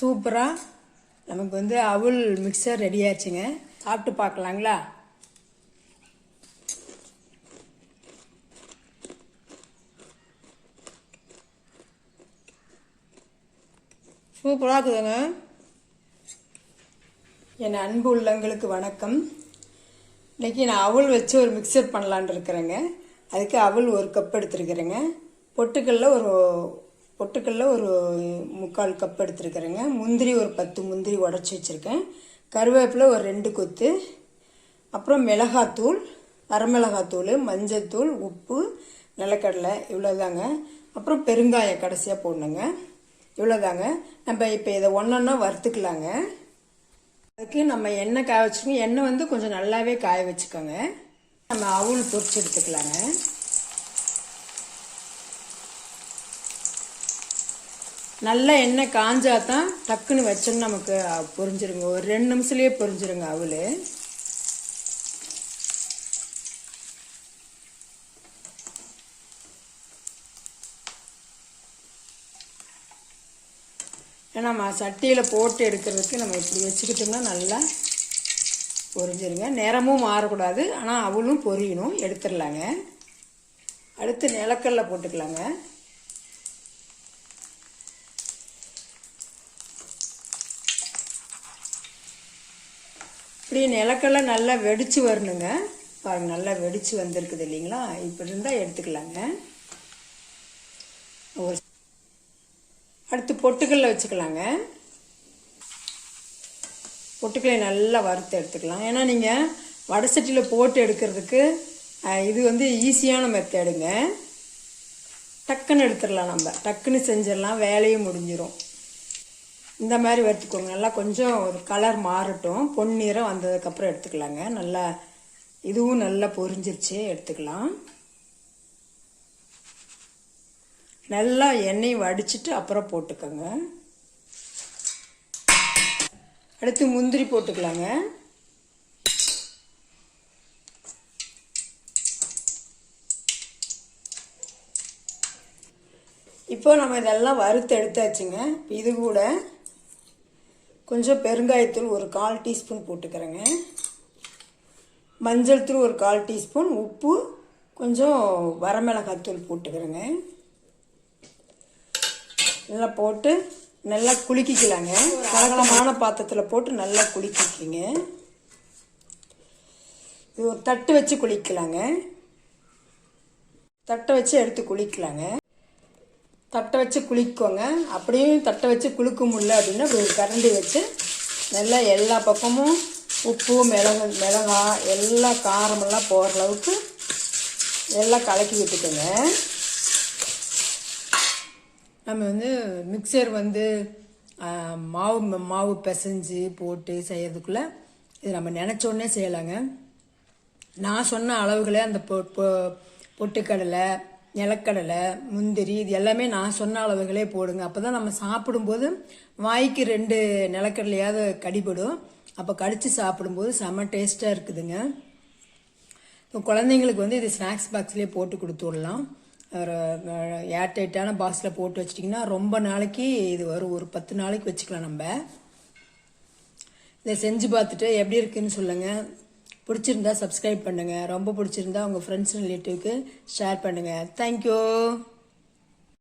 சூப்பராக நமக்கு வந்து அவுல் மிக்சர் ரெடி ஆச்சுங்க சாப்பிட்டு பார்க்கலாங்களா? சூப்பராக இருக்குதுங்க. என் அன்பு உள்ளங்களுக்கு வணக்கம். இன்னைக்கு நான் அவல் வச்சு ஒரு மிக்சர் பண்ணலான்னு இருக்கிறேங்க. அதுக்கு அவள் ஒரு கப் எடுத்துருக்கிறேங்க. பொட்டுக்கல்ல ஒரு பொட்டுக்கல்ல ஒரு முக்கால் கப் எடுத்துருக்கிறேங்க. முந்திரி ஒரு பத்து முந்திரி உடச்சி வச்சுருக்கேன். கருவேப்பிலை ஒரு ரெண்டு கொத்து. அப்புறம் மிளகாத்தூள் வரமிளகாத்தூள் மஞ்சத்தூள் உப்பு நிலக்கடலை இவ்வளோதாங்க அப்புறம் பெருங்காயம் கடைசியாக போடணுங்க. இவ்வளோதாங்க நம்ம இப்போ இதை ஒன்றொன்னா வறுத்துக்கலாங்க. அதுக்கு நம்ம எண்ணெய் காய வச்சுக்கோங்க எண்ணெய் வந்து கொஞ்சம் நல்லாவே காய வச்சுக்கோங்க. நம்ம அவுள் பொரிச்சு எடுத்துக்கலாங்க. நல்ல எண்ணெய் காஞ்சா தான் டக்குன்னு வச்சோன்னு நமக்கு பொரிஞ்சிருங்க. ஒரு ரெண்டு நிமிஷத்துலேயே பொரிஞ்சிருங்க அவள். ஏன்னா நம்ம சட்டியில் போட்டு எடுக்கிறதுக்கு நம்ம இப்படி வச்சுக்கிட்டோம்னா நல்லா பொரிஞ்சிருங்க. நிறமும் மாறக்கூடாது. ஆனால் அவளும் பொரியணும். எடுத்துடலாங்க. அடுத்து நிலக்கல்ல போட்டுக்கலாங்க. இப்படி நிலக்கெல்லாம் நல்லா வெடிச்சு வரணுங்க. பாருங்க நல்லா வெடிச்சு வந்திருக்குது இல்லைங்களா? இப்படி இருந்தால் எடுத்துக்கலாங்க. ஒரு அடுத்து பொட்டுக்கல்ல வச்சுக்கலாங்க. பொட்டுக்கல்லை நல்லா வறுத்து எடுத்துக்கலாம். ஏன்னா நீங்கள் வடை சட்டியில் போட்டு எடுக்கிறதுக்கு இது வந்து ஈஸியான மெத்தேடுங்க டக்குன்னு எடுத்துடலாம் நம்ம. டக்குன்னு செஞ்சிடலாம். வேலையும் முடிஞ்சிடும் இந்த மாதிரி வறுத்துக்கோங்க நல்லா கொஞ்சம் ஒரு கலர் மாறட்டும். பொன்னிறம் வந்ததுக்கப்புறம் எடுத்துக்கலாங்க. நல்லா இதுவும் நல்லா பொரிஞ்சிருச்சு. எடுத்துக்கலாம். நல்லா எண்ணெய் வடிச்சிட்டு அப்புறம் போட்டுக்கோங்க. அடுத்து முந்திரி போட்டுக்கலாங்க. இப்போ நம்ம இதெல்லாம் வறுத்து எடுத்தாச்சுங்க. இது கூட கொஞ்சம் பெருங்காயத்தூள் ஒரு கால் டீஸ்பூன் போட்டுக்கிறேங்க. மஞ்சள் தூள் ஒரு கால் டீஸ்பூன் உப்பு கொஞ்சம் வரமிளகாத்தூள் போட்டுக்கிறேங்க. நல்லா போட்டு நல்லா குலுக்கிக்கலாங்க கலகலமான பாத்திரத்தில் போட்டு நல்லா குலுக்கிக்கிங்க இது ஒரு தட்டு வச்சு குளிக்கலாங்க. தட்டை வச்சு எடுத்து குளிக்கலாங்க. தட்டை வச்சு குளிக்கோங்க. அப்படியும் தட்டை வச்சு குளிக்க முடியல அப்படின்னா ஒரு கரண்டி வச்சு நல்லா எல்லா பக்கமும் உப்பு மிளகு மிளகா எல்லா காரமெல்லாம் போகிற அளவுக்கு எல்லாம் கலக்கி விட்டுக்கோங்க. நம்ம வந்து மிக்சர் வந்து மாவு மாவு பிசைஞ்சு போட்டு செய்கிறதுக்குள்ளே இது நம்ம நினச்சோடனே செய்யலாங்க. நான் சொன்ன அளவுகளே அந்த பொ பொ- பொட்டுக்கடலை நிலக்கடலை முந்திரி இது எல்லாமே நான் சொன்ன அளவுகளே போடுங்க. அப்போ தான் நம்ம சாப்பிடும்போது வாய்க்கு ரெண்டு நிலக்கடலையாவது கடிபடும். அப்போ கடித்து சாப்பிடும்போது செம டேஸ்ட்டாக இருக்குதுங்க. இப்போ குழந்தைங்களுக்கு வந்து இது ஸ்நாக்ஸ் பாக்ஸ்லேயே போட்டு கொடுத்துடலாம் ஒரு ஏர்டைட்டான பாக்ஸில் போட்டு வச்சிட்டிங்கன்னா ரொம்ப நாளைக்கு இது வரும். ஒரு பத்து நாளைக்கு வச்சுக்கலாம் நம்ம. இதை செஞ்சு பார்த்துட்டு எப்படி இருக்குன்னு சொல்லுங்கள் பிடிச்சிருந்தா சப்ஸ்கிரைப் பண்ணுங்கள் ரொம்ப பிடிச்சிருந்தா உங்கள் ஃப்ரெண்ட்ஸ் ரிலேட்டிவ்க்கு ஷேர் பண்ணுங்கள் தேங்க்யூ